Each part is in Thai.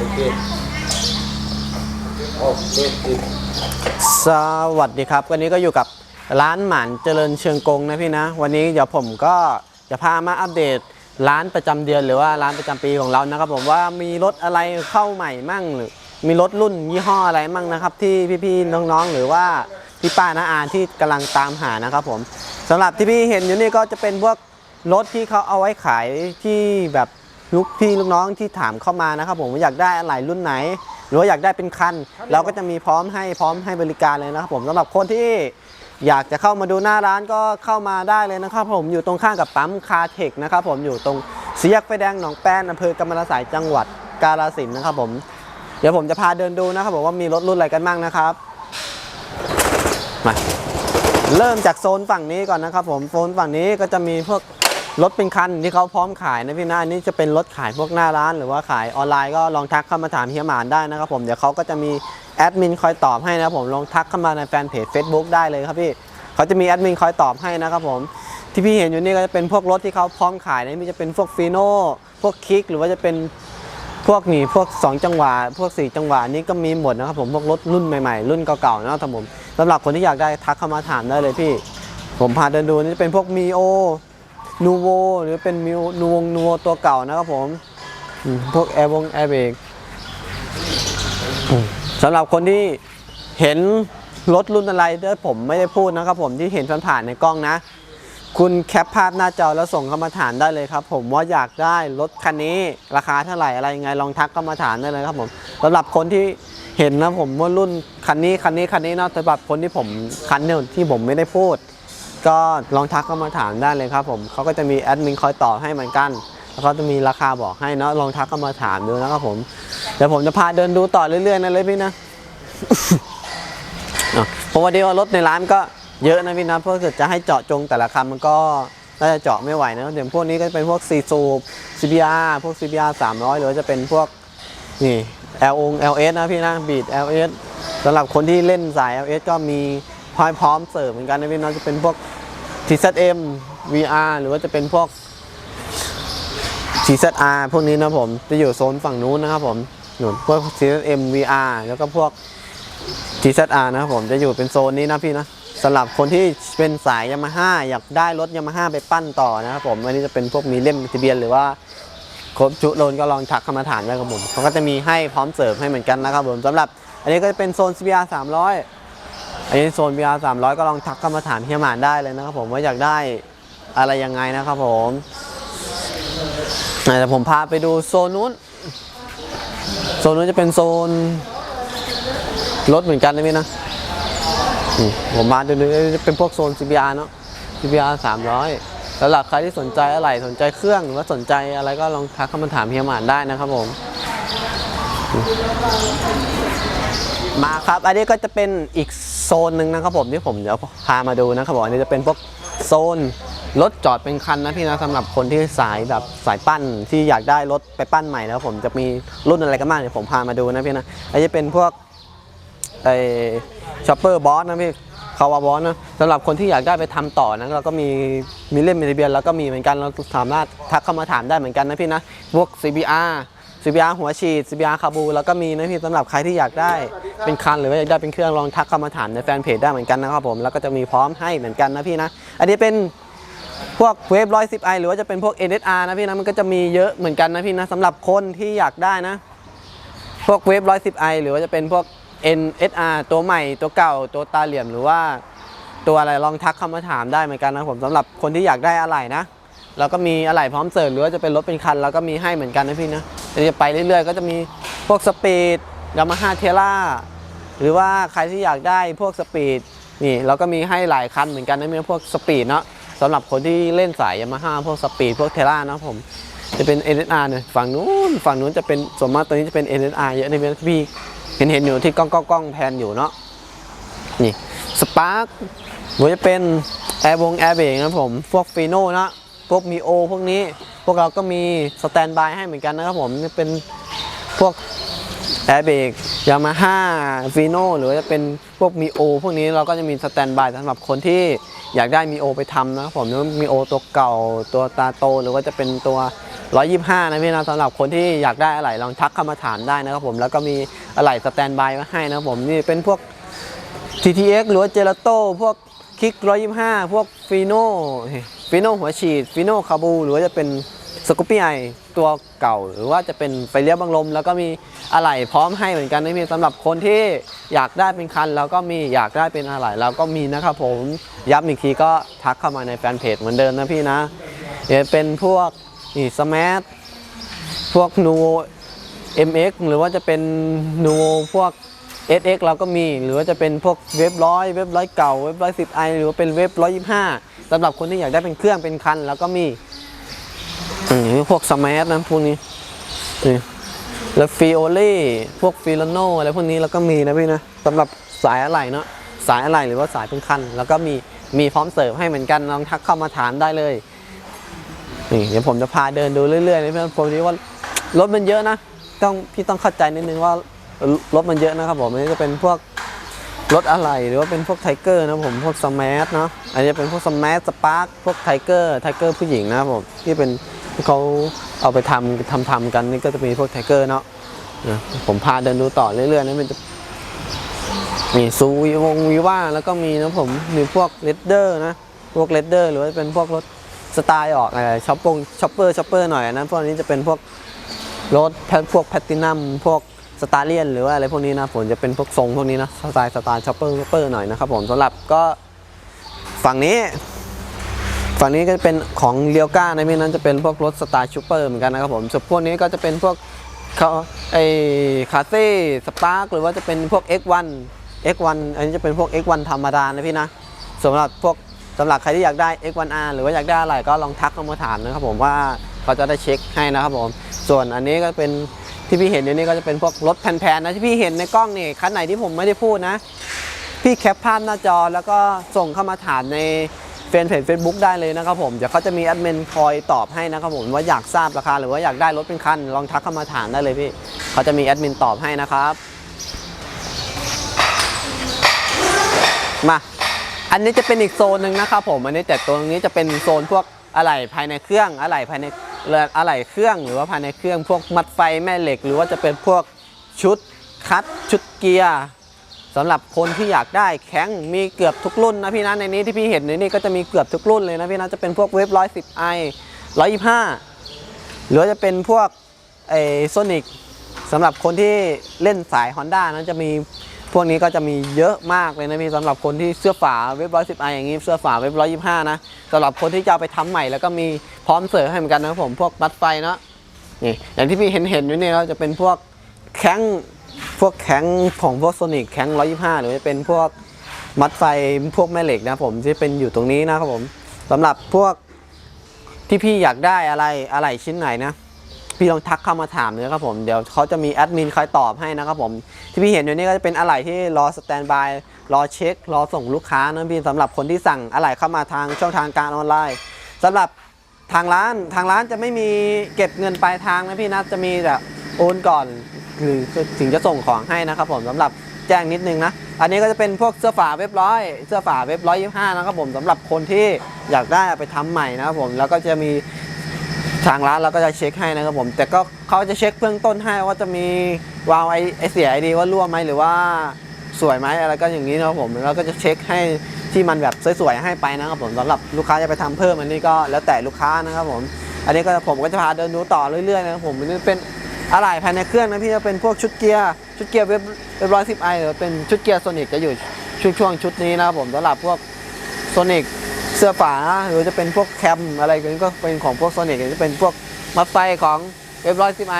โอเคโอเคติดสวัสดีครับ วันนี้ก็อยู่กับร้านหมานเจริญเชียงกงนะพี่นะ วันนี้เดี๋ยวผมก็จะพามาอัปเดตร้านประจำเดือนหรือว่าร้านประจำปีของเรานะครับ ผมว่ามีรถอะไรเข้าใหม่มั่งหรือมีรถรุ่นยี่ห้ออะไรมั่งนะครับ ที่พี่ๆน้องๆ หรือว่าพี่ป้าน้าอาที่กำลังตามหานะครับ ผมสำหรับที่พี่เห็นอยู่นี่ก็จะเป็นพวกรถที่เขาเอาไว้ขายที่แบบ ลูกพี่ลูกน้องที่ถามเข้ามานะครับผมว่าอยากได้อะไรรุ่นไหน หรือว่าอยากได้เป็นคัน เราก็จะมีพร้อมให้พร้อมให้บริการเลยนะครับผมสำหรับคนที่อยากจะเข้ามาดูหน้าร้านก็เข้ามาได้เลยนะครับผมอยู่ตรงข้างกับปั๊มคาเทคนะครับผมอยู่ตรงเสียกไฟแดงหนองแป้นอำเภอกำมะลาสายจังหวัดกาฬสินธุ์นะครับผมเดี๋ยวผมจะพาเดินดูนะครับผมว่ามีรถรุ่นอะไรกันบ้างนะครับมาเริ่มจากโซนฝั่งนี้ก่อนนะครับผมโซนฝั่งนี้ก็จะมีพวก รถเป็นคันที่เขาพร้อมขายนะพี่นะอันนี้จะเป็นรถขายพวกหน้าร้าน หรือว่าขายออนไลน์ก็ลองทักเข้ามาถามเฮียหมานได้นะครับผมเดี๋ยวเขาก็จะมีแอดมินคอยตอบให้นะครับผมลองทักเข้ามาในแฟนเพจ Facebook ได้เลยครับพี่เขาจะมีแอดมินคอยตอบให้นะครับผมที่พี่เห็นอยู่นี่ก็จะเป็นพวกรถที่เขาพร้อมขายนะมีจะเป็นพวกฟีโน่พวกคิกหรือว่าจะเป็นพวกนี่พวก 2 จังหวะพวก 4 จังหวะนี้ก็มีหมดนะครับผมพวกรถรุ่นใหม่ๆ รุ่นเก่าๆนะครับผมสำหรับคนที่อยากได้ทักเข้ามาถามได้เลยพี่ ผมพาเดินดูนี่จะเป็นพวกมีโอ นูโวหรือเป็นมิวนูวงนูโวตัวเก่านะครับผม พวกแอร์วงแอร์เบรกสำหรับคนที่เห็นรถรุ่นอะไรถ้าผมไม่ได้พูดนะครับผมที่เห็นผ่านๆในกล้องนะ คุณแคปภาพหน้าจอแล้วส่งเข้ามาถามได้เลยครับ ผมว่าอยากได้รถคันนี้ราคาเท่าไหร่อะไรยังไงลองทักเข้ามาถามได้เลยครับผมสำหรับคนที่เห็นนะผมว่ารุ่นคันนี้คันนี้คันนี้เนาะสำหรับคนที่ผมคันเนี่ยที่ผมไม่ได้พูด ก็ลองทักเข้ามาถามได้เลยครับผมเขาก็จะมีแอดมินคอยตอบให้เหมือนกันแล้วเขาจะมีราคาบอกให้เนาะลองทักเข้ามาถามดูนะครับผมเดี๋ยวผมจะพาเดินดูต่อเรื่อยๆนะเลยพี่นะเพราะว่าเดี๋ยวรถในร้านก็เยอะนะพี่นะเพราะจะให้เจาะจงแต่ละคันมันก็น่าจะเจาะไม่ไหวนะเดี๋ยวพวกนี้ก็จะเป็นพวกซีซูบ CBR พวก CBR 300 หรือว่าจะเป็นพวกนี่ L O LS นะพี่นะบีด LS สำหรับคนที่เล่นสาย LS ก็มี พอยพร้อมเสิร์ฟเหมือนกันนะพี่นะจะเป็นพวก TZM VR หรือว่าจะเป็นพวก TZR พวกนี้นะผมจะอยู่โซนฝั่งนู้นนะครับผมหนุนพวก TZM VR แล้วก็พวก TZR นะครับผมจะอยู่เป็นโซนนี้นะพี่นะสำหรับคนที่เป็นสายยามาฮ่าอยากได้รถยามาฮ่าไปปั้นต่อนะครับผมอันนี้จะเป็นพวกมีเล่มทะเบียนหรือว่าครบชุดโลนก็ลองทักเข้ามาถามได้ครับผมเขาก็จะมีให้พร้อมเสิร์ฟให้เหมือนกันนะครับผมสำหรับ อันนี้ก็จะเป็นโซน CBR 300 อันนี้โซน VR 300 ก็ลองทักเข้ามาถามเฮียหมานได้เลยนะครับผมว่าอยากได้อะไรยังไงนะครับผมอ่ผมพาไปดูโซนนู้น โซนนู้นจะเป็นโซนรถเหมือนกันนะพี่นะผมมาดูๆจะเป็นพวกโซน CBR เนาะ CBR 300 แล้วหลักใครที่สนใจอะไรสนใจเครื่องหรือว่าสนใจอะไรก็ลองทักเข้ามาถามเฮียหมานได้นะครับผม มาครับ อันนี้ก็จะเป็นอีกโซ โซนหนึ่งนะครับผมที่ผมเดี๋ยวพามาดูนะครับผมอันนี้จะเป็นพวกโซนรถจอดเป็นคันนะพี่นะสำหรับคนที่สายแบบสายปั้นที่อยากได้รถไปปั้นใหม่นะครับผมจะมีรุ่นอะไรกันบ้างเดี๋ยวผมพามาดูนะพี่นะอันนี้เป็นพวกไอช็อปเปอร์บอสนะพี่คาวาบอสนะสำหรับคนที่อยากได้ไปทำต่อนะเราก็มีมีเล่มมีทะเบียนแล้วก็มีเหมือนกันเราสามารถทักเข้ามาถามได้เหมือนกันนะพี่นะพวก CBR CBR หัวฉีด CBR คาบูแล้วก็มีนะพี่สำหรับใครที่อยากได้เป็นคันหรือว่าอยากได้เป็นเครื่องลองทักเข้ามาถามในแฟนเพจได้เหมือนกันนะครับผมแล้วก็จะมีพร้อมให้เหมือนกันนะพี่นะ อันนี้เป็นพวกเวฟร้อยสิบไอหรือว่าจะเป็นพวก NSR นะพี่นะมันก็จะมีเยอะเหมือนกันนะพี่นะสำหรับคนที่อยากได้นะ พวกเวฟร้อยสิบไอหรือว่าจะเป็นพวก NSR ตัวใหม่ตัวเก่าตัวตาเหลี่ยมหรือว่าตัวอะไรลองทักเข้ามาถามได้เหมือนกันนะผมสำหรับคนที่อยากได้อะไรนะ แล้วก็มีอะไหล่พร้อมเสิร์ฟหรือว่าจะเป็นรถเป็นคันแล้วก็มีให้เหมือนกันนะพี่นะเดี๋ยวจะไปเรื่อยๆ ก็จะมีพวกสปีดยามาฮ่าเทล่าหรือว่าใครที่อยากได้พวกสปีดนี่เราก็มีให้หลายคันเหมือนกันนะมีพวกสปีดเนาะสำหรับคนที่เล่นสายยามาฮ่าพวกสปีดพวกเทล่านะผมจะเป็น NSR เนี่ยฝั่งนู้นฝั่งนู้นจะเป็นส่วนมากตัวนี้จะเป็น NSR เยอะในะพี่เห็นเห็นๆอยู่ที่กล้องกล้องกล้องแพนอยู่เนาะนี่สปาร์คหรือจะเป็นแอร์วงแอร์เบรกนะผมพวกฟีโน่นะ พวกมีโอพวกนี้พวกเราก็มีสแตนบายให้เหมือนกันนะครับผมนี่เป็นพวกแอร์เบรกยามาฮ่าฟีโนหรือจะเป็นพวกมีโอพวกนี้เราก็จะมีสแตนบายสำหรับคนที่อยากได้มีโอไปทำนะครับผมหรือมีโอตัวเก่าตัวตาโต หรือว่าจะเป็นตัว 125 นะพี่นะสำหรับคนที่อยากได้อะไรลองทักเข้ามาถามได้นะครับผมแล้วก็มีอะไรสแตนบายไว้ให้นะครับผมนี่เป็นพวก TTX หรือว่าเจลาโต้พวกคิก125 พวกฟีโน่ ฟีโน่หัวฉีดฟีโน่คาบู หรือว่าจะเป็นสกูปปี้ไอตัวเก่า หรือว่าจะเป็นไฟเลี้ยวบังลม แล้วก็มีอะไหล่พร้อมให้เหมือนกันนะพี่สำหรับคนที่อยากได้เป็นคัน แล้วก็มีอยากได้เป็นอะไหล่แล้วก็มีนะครับผมย้ำอีกทีก็ทักเข้ามาในแฟนเพจเหมือนเดิมนะพี่นะเดี๋ยวเป็นพวกนี่สมาร์ทพวกนู MX หรือว่าจะเป็นนูพวก SX เราก็มี หรือว่าจะเป็นพวกเว็บร้อยเว็บร้อยเก่าเว็บร้อยสิบไอหรือว่าเป็นเว็บร้อยยี่ห้า สำหรับคนที่อยากได้เป็นเครื่องเป็นคัน แล้วก็มีอืมพวกสมาร์ทนะพวกนี้นี่แล้วฟิโอเล่พวกฟิลโนอะไรพวกนี้แล้วก็มีนะพี่นะสำหรับสายอะไรเนาะสายอะไรหรือว่าสายเป็นคัน แล้วก็มีมีพร้อมเสิร์ฟให้เหมือนกันลองทักเข้ามาถามได้เลยนี่เดี๋ยวผมจะพาเดินดูเรื่อยๆนะพี่นะผมนี้ว่ารถมันเยอะนะต้องพี่ต้องเข้าใจนิดนึงว่ารถมันเยอะนะครับผมอันนี้จะเป็นพวก รถอะไหล่หรือว่าเป็นพวกไทเกอร์นะผมพวกสมาร์ทเนาะอันนี้เป็นพวกสมาร์ทสปาร์คพวกไทเกอร์ไทเกอร์ผู้หญิงนะผมที่เป็นที่เขาเอาไปทำทำทำกันนี่ก็จะมีพวกไทเกอร์เนาะผมพาเดินดูต่อเรื่อยๆนะมันจะมีซูวีวงวีว่าแล้วก็มีนะผมมีพวกเลดเดอร์นะพวกเลดเดอร์หรือว่าเป็นพวกรถสไตล์ออกอะไรช็อปปงช็อปเปอร์ช็อปเปอร์หน่อยนะพวกนี้จะเป็นพวกรถแพพวกแพตตินัมพวก สตาร์เลียนหรือว่าอะไรพวกนี้นะผมจะเป็นพวกทรงพวกนี้นะสไตล์สไตล์ช็อปเปอร์ช็อปเปอร์หน่อยนะครับผมสำหรับก็ฝั่งนี้ ฝั่งนี้ก็จะเป็นของเลียวก้าในะพี่นั้นจะเป็นพวกรถสไตล์ชูเปอร์เหมือนกันนะครับผมส่วนพวกนี้ก็จะเป็นพวกเขาไอคาเซ่สปาร์คหรือว่าจะเป็นพวก X1 X1 อันนี้จะเป็นพวก X1 ธรรมดานะพี่นะสำหรับพวกสำหรับใครที่อยากได้ X1R หรือว่าอยากได้อะไรก็ลองทักเข้ามาถามนะครับผมว่าเขาจะได้เช็คให้นะครับผม ส่วนอันนี้ก็เป็น ที่พี่เห็นอยู่นี่ก็จะเป็นพวกรถแผ่นๆนะที่พี่เห็นในกล้องนี่คันไหนที่ผมไม่ได้พูดนะ พี่แคปภาพหน้าจอแล้วก็ส่งเข้ามาถามในแฟนเพจ Facebook ได้เลยนะครับผมเดี๋ยวเขาจะมีแอดมินคอยตอบให้นะครับผมว่าอยากทราบราคาหรือว่าอยากได้รถเป็นคันลองทักเข้ามาถามได้เลยพี่เขาจะมีแอดมินตอบให้นะครับมาอันนี้จะเป็นอีกโซนหนึ่งนะครับผมอันนี้แต่ตัวนี้จะเป็นโซนพวกอะไหล่ภายในเครื่องอะไหล่ภายใน ออะไหล่เครื่องหรือว่าภายในเครื่องพวกมัดไฟแม่เหล็ก หรือว่าจะเป็นพวกชุดคัดชุดเกียร์สำหรับคนที่อยากได้แข็งมีเกือบทุกรุ่นนะพี่นะในนี้ที่พี่เห็นในนี้ก็จะมีเกือบทุกรุ่นเลยนะพี่นะจะเป็นพวกเวฟร้อยสิบไอร้อยยี่ห้าหรือว่าจะเป็นพวกไอโซนิกสำหรับคนที่เล่นสาย Honda นั้นจะมี พวกนี้ก็จะมีเยอะมากเลยนะพี่สำหรับคนที่เสื้อฝาเว็บร้อยสิบไออย่างนี้เสื้อฝาเว็บร้อยยี่ห้านะสำหรับคนที่จะไปทำใหม่แล้วก็มีพร้อมเสิร์ฟให้เหมือนกันนะครับผมพวกบัตไฟเนาะนี่อย่างที่พี่เห็นเห็นอยู่นี่เราจะเป็นพวกแข้งพวกแข้งของพวกโซนิกแข้งร้อยยี่ห้าหรือจะเป็นพวกมัดไฟพวกแม่เหล็กนะผมที่เป็นอยู่ตรงนี้นะครับผมสำหรับพวกที่พี่อยากได้อะไรอะไรชิ้นไหนนะ พี่ลองทักเข้ามาถามเลยครับผมเดี๋ยวเขาจะมีแอดมินคอยตอบให้นะครับผมที่พี่เห็นอยู่นี่ก็จะเป็นอะไหล่ที่รอสแตนบายรอเช็ค รอส่งลูกค้านะพี่สำหรับคนที่สั่งอะไหล่เข้ามาทางช่องทางการออนไลน์สำหรับทางร้านทางร้านจะไม่มีเก็บเงินปลายทางนะพี่นะจะมีแต่โอนก่อนหรือถึงจะส่งของให้นะครับผมสำหรับแจ้งนิดนึงนะ อันนี้ก็จะเป็นพวกเสื้อฝาเว็บร้อย เสื้อฝาเว็บร้อยยี่ห้านะครับผมสำหรับคนที่อยากได้ไปทำใหม่นะครับผมแล้วก็จะมี ทางร้านเราก็จะเช็คให้นะครับผม แต่ก็เขาจะเช็คเบื้องต้นให้ว่าจะมีวาล์วไอไอเสียไอดีว่ารั่วไหมหรือว่าสวยไหมอะไรก็อย่างนี้นะครับผมแล้วก็จะเช็คให้ที่มันแบบสวยๆให้ไปนะครับผมสำหรับลูกค้าจะไปทำเพิ่มอันนี้ก็แล้วแต่ลูกค้านะครับผม อันนี้ก็ผมก็จะพาเดินดูต่อเรื่อยๆนะครับผมอันนี้เป็นอะไรภายในเครื่องนะพี่จะเป็นพวกชุดเกียร์ชุดเกียร์เว็บเว็บร้อยสิบไอหรือเป็นชุดเกียร์โซนิกจะอยู่ช่วงช่วงชุดนี้นะครับผมสำหรับพวกโซนิก เสื้อฝาหรือจะเป็นพวกแคมอะไรกันก็เป็นของพวกโซนิกจะเป็นพวกมัดไฟของเว็บร้อยสิบไอ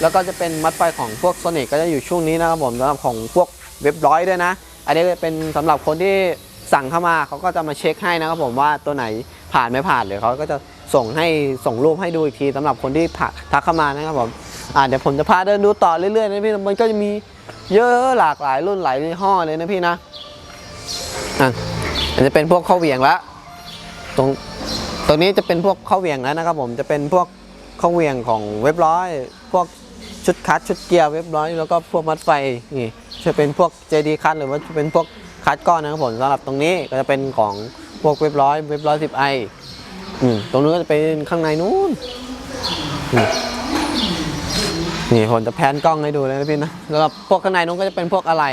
แล้วก็จะเป็นมัดไฟของพวกโซนิกก็จะอยู่ช่วงนี้นะครับผมสำหรับของพวกเว็บร้อยด้วยนะ อันนี้เป็นสำหรับคนที่สั่งเข้ามาเขาก็จะมาเช็คให้นะครับผมว่าตัวไหนผ่านไม่ผ่านเดี๋ยเขาก็จะส่งให้ส่งรูปให้ดูอีกทีสำหรับคนที่ผ่าทักเข้ามานะครับผมอ่าเดี๋ยวผมจะพาเดินดูต่อเรื่อยๆนะพี่มันก็จะมีเยอะหลากหลายรุ่นหลายยี่ห้อเลยนะพี่นะอะอันนี้เป็นพวกข้าวเหวียงละ ตรงตรงนี้จะเป็นพวกข้าเหวียงแล้วนะครับผมจะเป็นพวกข้าเหวียงของเว็บร้อย พวกชุดคัดชุดเกียร์เว็บร้อย แล้วก็พวกมัดไฟนี่จะเป็นพวก JD คัดหรือว่าจะเป็นพวกคัดก้อนนะครับผมสำหรับตรงนี้ก็จะเป็นของพวกเว็บร้อยเว็บร้อยสิบไอตรงนู้นก็จะเป็นข้างในนู้นนี่ผมจะแพนกล้องให้ดูเลยนะพี่นะแล้วก็พวกข้างในนู้นก็จะเป็นพวกอะไร